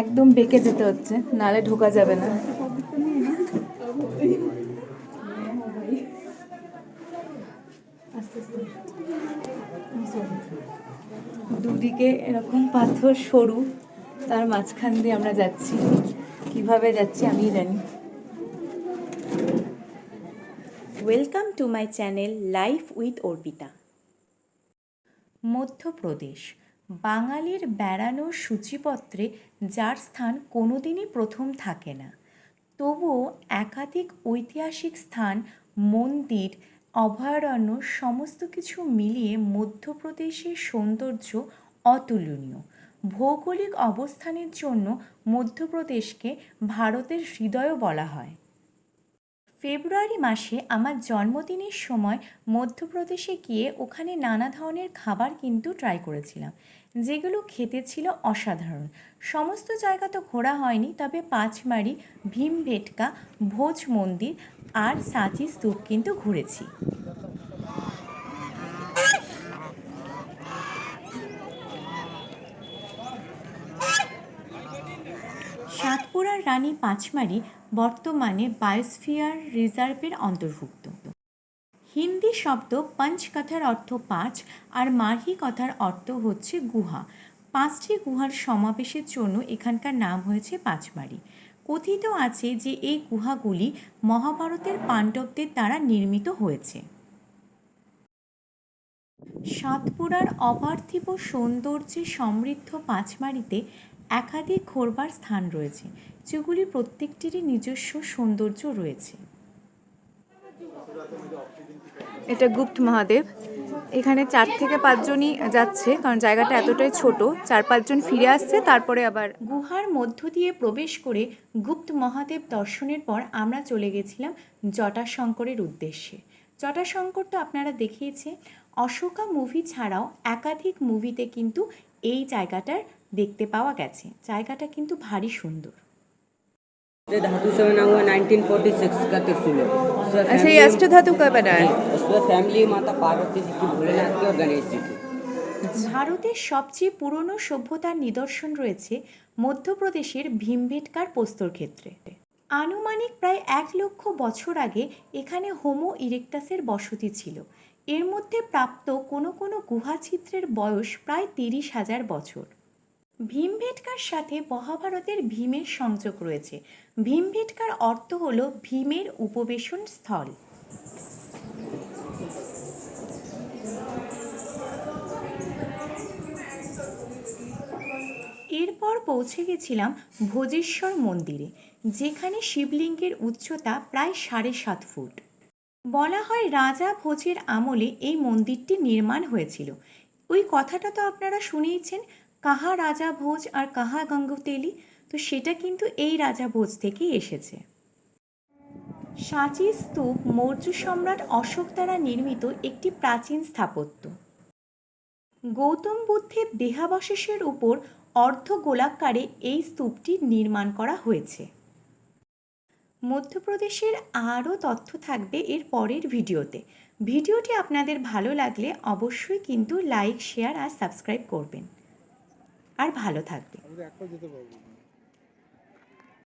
একদম বেঁকে যেতে হচ্ছে, নালে ঢোকা যাবে না। দুদিকে এরকম পাথর সরু, তার মাঝখান দিয়ে আমরা যাচ্ছি। কীভাবে যাচ্ছি আমিই জানি। Welcome to my channel life with Arpita Madhya Pradesh বাঙালির বেড়ানোর সূচিপত্রে যার স্থান কোনোদিনই প্রথম থাকে না। তবুও একাধিক ঐতিহাসিক স্থান, মন্দির, অভয়ারণ্য সমস্ত কিছু মিলিয়ে মধ্যপ্রদেশের সৌন্দর্য অতুলনীয়। ভৌগোলিক অবস্থানের জন্য মধ্যপ্রদেশকে ভারতের হৃদয়ও বলা হয়। ফেব্রুয়ারি মাসে আমার জন্মদিনের সময় মধ্যপ্রদেশে গিয়ে ওখানে নানা ধরনের খাবার কিন্তু ট্রাই করেছিলাম। যেগুলো খেতে ছিল অসাধারণ। সমস্ত জায়গা তো ঘোরা হয়নি, তবে পাঁচমারি ভীম ভেটকা ভোজ মন্দির আর সাঁচি স্তূপ কিন্তু ঘুরেছি। সাতপুরার রানী পাঁচমারি বর্তমানে বায়োস্ফিয়ার রিজার্ভের অন্তর্ভুক্ত। হিন্দি শব্দ পঞ্চ কথার অর্থ পাঁচ আর মারহি কথার অর্থ হচ্ছে গুহা। পাঁচটি গুহার সমাবেশের জন্য এখানকার নাম হয়েছে পাঁচমারি। কথিত আছে যে এই গুহাগুলি মহাভারতের পাণ্ডবদের দ্বারা নির্মিত হয়েছে। সাতপুরার অপার্থিব সৌন্দর্যে সমৃদ্ধ পাঁচমারিতে একাধিক ঘোরবার স্থান রয়েছে যেগুলি প্রত্যেকটিরই নিজস্ব সৌন্দর্য রয়েছে। এটা গুপ্ত মহাদেব। এখানে চার থেকে পাঁচজনই যাচ্ছে কারণ জায়গাটা এতটাই ছোট। চার পাঁচজন ফিরে আসছে তারপরে আবার গুহার মধ্য দিয়ে প্রবেশ করে গুপ্ত মহাদেব দর্শনের পর আমরা চলে গেছিলাম জটাশঙ্করের উদ্দেশ্যে। জটাশঙ্কর তো আপনারা দেখিয়েছে অশোকা মুভি ছাড়াও একাধিক মুভিতে কিন্তু এই জায়গাটার দেখতে পাওয়া গেছে জায়গাটা কিন্তু ভারী সুন্দর ये धातु से बना हुआ 1946 का त्रिशूल है उसमें अच्छा ये family- अष्टधातु का बना है उसमें फैमिली माता पार्वती जी की भोलेनाथ की और गणेश जी की ভারতের সবচেয়ে পুরনো সভ্যতার নিদর্শন রয়েছে মধ্যপ্রদেশের ভীমবেটকার প্রস্তর ক্ষেত্রে আনুমানিক প্রায় এক লক্ষ বছর আগে এখানে হোমো ইরেকটাসের বসতি ছিল এর মধ্যে প্রাপ্ত কোনো কোনো গুহাচিত্রের বয়স প্রায় তিরিশ হাজার বছর ভীমভেটকার সাথে মহাভারতের ভীমের সংযোগ রয়েছে। ভীমভেটকার অর্থ হল ভীমের উপবেশন স্থল। এরপর পৌঁছে গেছিলাম ভোজেশ্বর মন্দিরে, যেখানে শিবলিঙ্গের উচ্চতা প্রায় সাড়ে সাত ফুট। বলা হয় রাজা ভোজের আমলে এই মন্দিরটি নির্মাণ হয়েছিল। ওই কথাটা তো আপনারা শুনেইছেন কাহা রাজা ভোজ আর কাহা গঙ্গতেলি? তো সেটা কিন্তু এই রাজা ভোজ থেকেই এসেছে। সাঁচি স্তূপ মৌর্য সম্রাট অশোক দ্বারা নির্মিত একটি প্রাচীন স্থাপত্য। গৌতম বুদ্ধের দেহাবশেষের উপর অর্ধ গোলাকারে এই স্তূপটি নির্মাণ করা হয়েছে। মধ্যপ্রদেশের আরও তথ্য থাকবে এর পরের ভিডিওতে। ভিডিওটি আপনাদের ভালো লাগলে অবশ্যই কিন্তু লাইক, শেয়ার আর সাবস্ক্রাইব করবেন। আর ভালো থাকবে।